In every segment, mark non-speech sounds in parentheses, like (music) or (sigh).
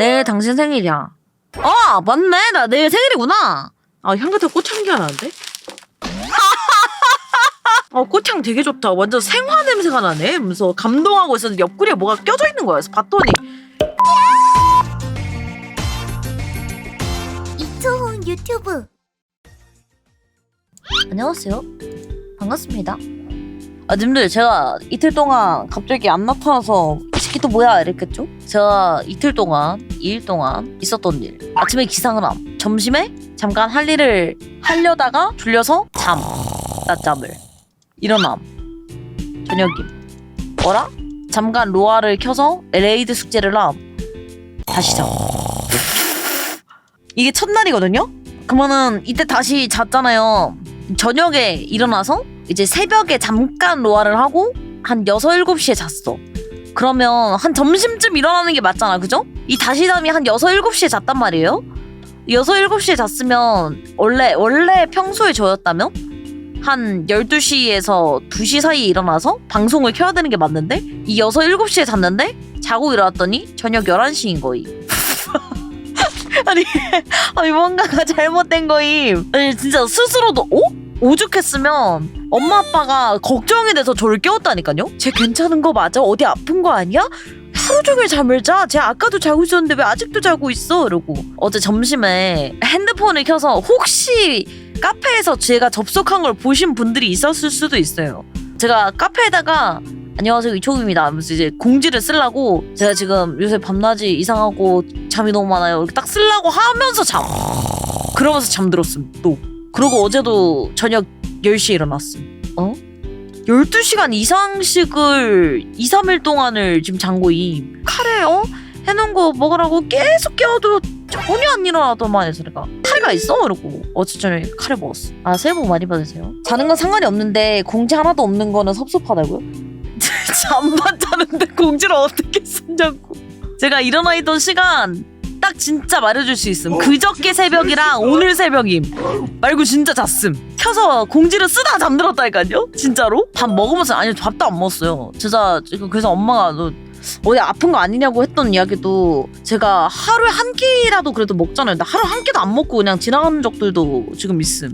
내일 당신 생일이야. 아 맞네 나 내일 생일이구나. 아 향긋한 꽃향기가 나는데? 어 꽃향 되게 좋다. 완전 생화 냄새가 나네. 이러면서 감동하고 있었는데 옆구리에 뭐가 껴져 있는 거야. 그래서 봤더니 이초훈 유튜브 안녕하세요. 반갑습니다. 아, 님들 제가 이틀 동안 갑자기 안 나타나서 이 새끼 또 뭐야 이랬겠죠? 제가 이틀 동안, 2일 동안 있었던 일. 아침에 기상을 함. 점심에 잠깐 할 일을 하려다가 졸려서 잠. 낮잠을. 일어남. 저녁임. 뭐라? 잠깐 로아를 켜서 레이드 숙제를 함. 다시 잠. 이게 첫날이거든요? 그러면은 이때 다시 잤잖아요. 저녁에 일어나서 이제 새벽에 잠깐 로아를 하고 한 6, 7시에 잤어. 그러면 한 점심쯤 일어나는 게 맞잖아. 그죠? 이 다시 잠이 한 6, 7시에 잤단 말이에요. 6, 7시에 잤으면 원래 원래 평소에 저였다면 한 12시에서 2시 사이에 일어나서 방송을 켜야 되는 게 맞는데 이 6, 7시에 잤는데 자고 일어났더니 저녁 11시인 거임. (laughs) 아니, (laughs) 아니 뭔가가 잘못된 거임. 아니 진짜 스스로도 어? 오죽했으면 엄마 아빠가 걱정이 돼서 저를 깨웠다니까요. 쟤 괜찮은 거 맞아? 어디 아픈 거 아니야? 하루 종일 잠을 자. 쟤 아까도 자고 있었는데 왜 아직도 자고 있어? 이러고 어제 점심에 핸드폰을 켜서 혹시 카페에서 제가 접속한 걸 보신 분들이 있었을 수도 있어요. 제가 카페에다가 안녕하세요 이초입니다 하면서 이제 공지를 쓰려고 제가 지금 요새 밤낮이 이상하고 잠이 너무 많아요 이렇게 딱 쓰려고 하면서 잠 그러면서 잠들었음 또 그리고 어제도 저녁 10시에 일어났음 어? 12시간 이상씩을 2, 3일 동안을 지금 잔 거임 카레 어? 해놓은 거 먹으라고 계속 깨워도 전혀 안 일어나더만 해서 내가 카레가 있어? 이러고 어제 저녁에 카레 먹었어 아 새해 복 많이 받으세요 자는 건 상관이 없는데 공지 하나도 없는 거는 섭섭하다고요? (laughs) 잠만 자는데 공지를 어떻게 쓰냐고. 제가 일어나 있던 시간 딱 진짜 말해줄 수 있음. 그저께 새벽이랑 오늘 새벽임. 말고 진짜 잤음. 켜서 공지를 쓰다가 잠들었다니까요. 진짜로? 밥 먹으면서 아니 밥도 안 먹었어요. 진짜 그래서 엄마가 너 어디 아픈 거 아니냐고 했던 이야기도 제가 하루에 한 끼라도 그래도 먹잖아요. 근데 하루 한 끼도 안 먹고 그냥 지나가는 적들도 지금 있음.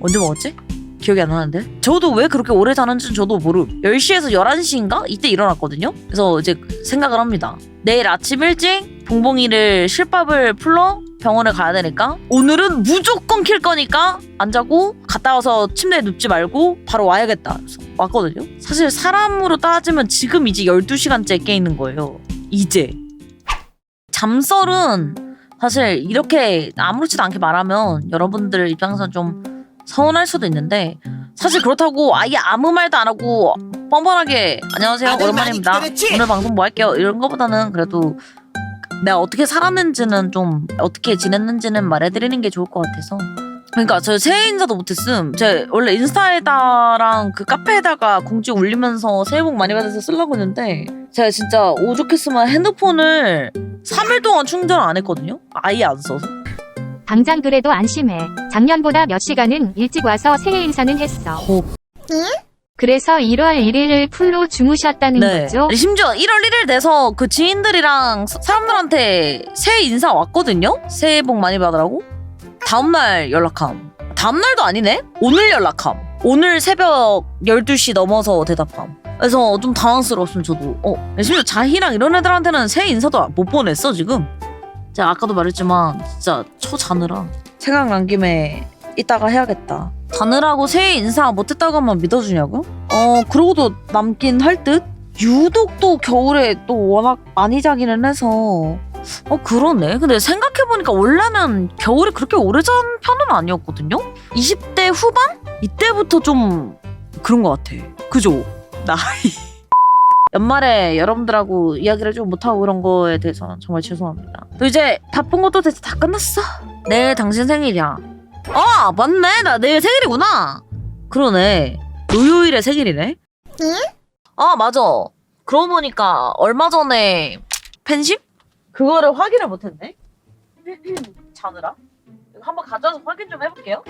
언제 먹었지? 기억이 안 나는데 저도 왜 그렇게 오래 자는지는 저도 모름 10시에서 11시인가? 이때 일어났거든요 그래서 이제 생각을 합니다 내일 아침 일찍 봉봉이를 실밥을 풀러 병원에 가야 되니까 오늘은 무조건 킬 거니까 안 자고 갔다 와서 침대에 눕지 말고 바로 와야겠다. 그래서 왔거든요. 사실 사람으로 따지면 지금 이제 12시간째 깨 있는 거예요. 이제. 잠썰은 사실 이렇게 아무렇지도 않게 말하면 여러분들 입장에서 좀 서운할 수도 있는데 사실 그렇다고 아예 아무 말도 안 하고 뻔뻔하게 안녕하세요 오랜만입니다? 오늘 방송 뭐 할게요? 이런 거보다는 그래도 내가 어떻게 살았는지는 좀 어떻게 지냈는지는 말해드리는 게 좋을 것 같아서. 그러니까 저 새해 인사도 못했음. 제 원래 인스타에다랑 그 카페에다가 공지 올리면서 새해 복 많이 받으세요 쓰려고 했는데 제가 진짜 오죽했으면 핸드폰을 3일 동안 충전 안 했거든요? 아예 안 써서. 당장 그래도 안심해. 작년보다 몇 시간은 일찍 와서 새해 인사는 했어. 호 그래서 1월 1일을 풀로 주무셨다는 거죠? 아니, 심지어 1월 1일 돼서 그 지인들이랑 사- 사람들한테 새해 인사 왔거든요? 새해 복 많이 받으라고? 다음날 연락함. 다음날도 아니네? 오늘 연락함. 오늘 새벽 12시 넘어서 대답함. 그래서 좀 당황스러웠음, 저도. 어, 심지어 자희랑 이런 애들한테는 새해 인사도 못 보냈어, 지금. 제가 아까도 말했지만, 진짜 초자느라. 생각난 김에 이따가 해야겠다. 자느라고 새해 인사 못했다고 하면 믿어주냐고? 어, 그러고도 남긴 할 듯? 유독 또 겨울에 또 워낙 많이 자기는 해서 어 그러네 근데 생각해보니까 원래는 겨울에 그렇게 오래 잔 편은 아니었거든요 20대 후반? 이때부터 좀 그런 것 같아 그죠? 나이 (laughs) 연말에 여러분들하고 이야기를 좀 못하고 그런 거에 대해서 정말 죄송합니다 또 이제 바쁜 것도 대체 다 끝났어 내일 당신 생일이야 아 맞네. 나 내일 생일이구나. 그러네. 요요일에 생일이네? 아 맞아. 그러고 보니까 얼마 전에 팬심? 그거를 확인을 못했네. (clears throat) 자느라. 이거 한번 가져와서 확인 좀 해볼게요.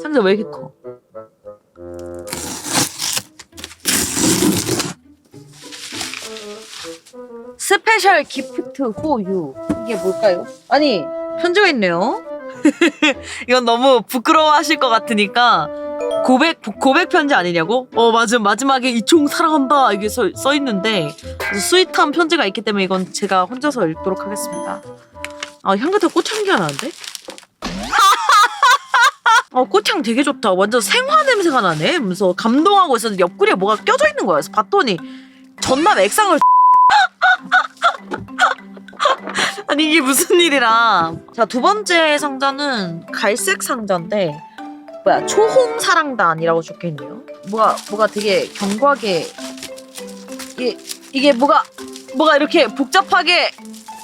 상자 왜 이렇게 커? 스페셜 기프트 호유. 이게 뭘까요? 아니 편지가 있네요. (laughs) 이건 너무 부끄러워하실 것 같으니까 고백 고백 편지 아니냐고? 어 맞아 마지막에 이총 사랑한다 이게 써, 써 있는데 스윗한 편지가 있기 때문에 이건 제가 혼자서 읽도록 하겠습니다. 아 향긋한 꽃향기 가 나는데? 어 꽃향 되게 좋다. 완전 생화 냄새가 나네. 하면서 감동하고 있었는데 옆구리에 뭐가 껴져 있는 거야. 그래서 봤더니 전남 액상을 아니 이게 무슨 일이라 자 두 번째 상자는 갈색 상자인데 뭐야 초홍 사랑단이라고 적혀 있네요. 뭐가 뭐가 되게 견고하게 이게 이게 뭐가 뭐가 이렇게 복잡하게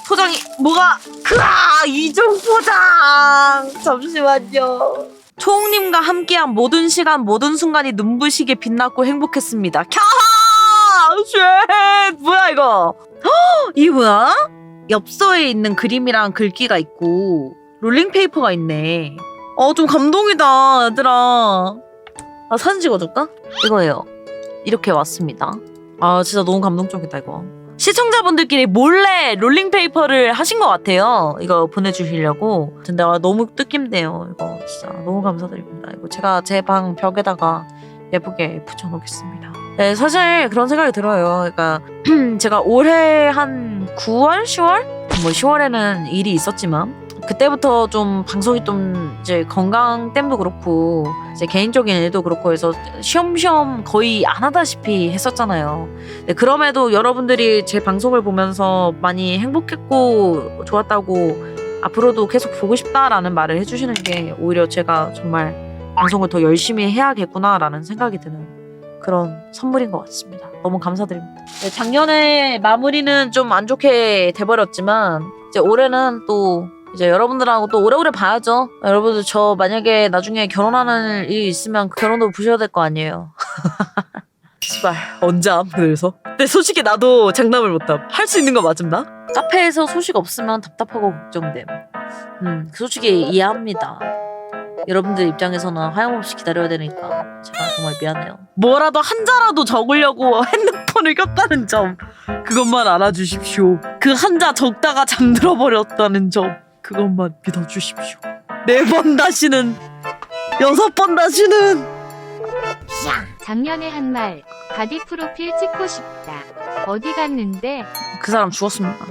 포장이 뭐가 크아 이중 포장 잠시만요. 초홍님과 함께한 모든 시간 모든 순간이 눈부시게 빛났고 행복했습니다. 캬하 쉣 뭐야 이거 헉, 이게 뭐야? 엽서에 있는 그림이랑 글귀가 있고 롤링페이퍼가 있네. 어 좀 감동이다 얘들아. 아 사진 찍어줄까? 이거예요. 이렇게 왔습니다. 아 진짜 너무 감동적이다 이거. 시청자분들끼리 몰래 롤링페이퍼를 하신 것 같아요. 이거 보내주시려고. 근데 아, 너무 뜻깊네요. 이거 진짜 너무 감사드립니다. 이거 제가 제 방 벽에다가 예쁘게 붙여놓겠습니다. 네, 사실 그런 생각이 들어요. 그러니까 (clears throat) 제가 올해 한 9월, 10월? 뭐 10월에는 일이 있었지만 그때부터 좀 방송이 좀 이제 건강 때문도 그렇고 이제 개인적인 일도 그렇고 해서 쉬엄쉬엄 거의 안 하다시피 했었잖아요. 네, 그럼에도 여러분들이 제 방송을 보면서 많이 행복했고 좋았다고 앞으로도 계속 보고 싶다라는 말을 해주시는 게 오히려 제가 정말 방송을 더 열심히 해야겠구나라는 생각이 드는 그런 선물인 것 같습니다. 너무 감사드립니다. 네, 작년에 마무리는 좀 안 좋게 돼버렸지만 이제 올해는 또 이제 여러분들하고 또 오래오래 봐야죠. 여러분들 저 만약에 나중에 결혼하는 일이 있으면 그 결혼도 보셔야 될 거 아니에요. (laughs) 씨발 언제 함 그래서? 근데 솔직히 나도 장담을 못함. 할 수 있는 거 맞음 나? 카페에서 소식 없으면 답답하고 걱정됨. 음 솔직히 이해합니다. 여러분들 입장에서는 하염없이 기다려야 되니까 제가 정말 미안해요. 뭐라도 한자라도 적으려고 (laughs) 핸드폰을 꼈다는 점 그것만 알아주십시오. 그 한자 적다가 잠들어 버렸다는 점 그것만 믿어주십시오. 네 번 다시는 여섯 번 다시는 작년에 한 말, 바디 프로필 찍고 싶다. 어디 갔는데? 그 사람 죽었습니다.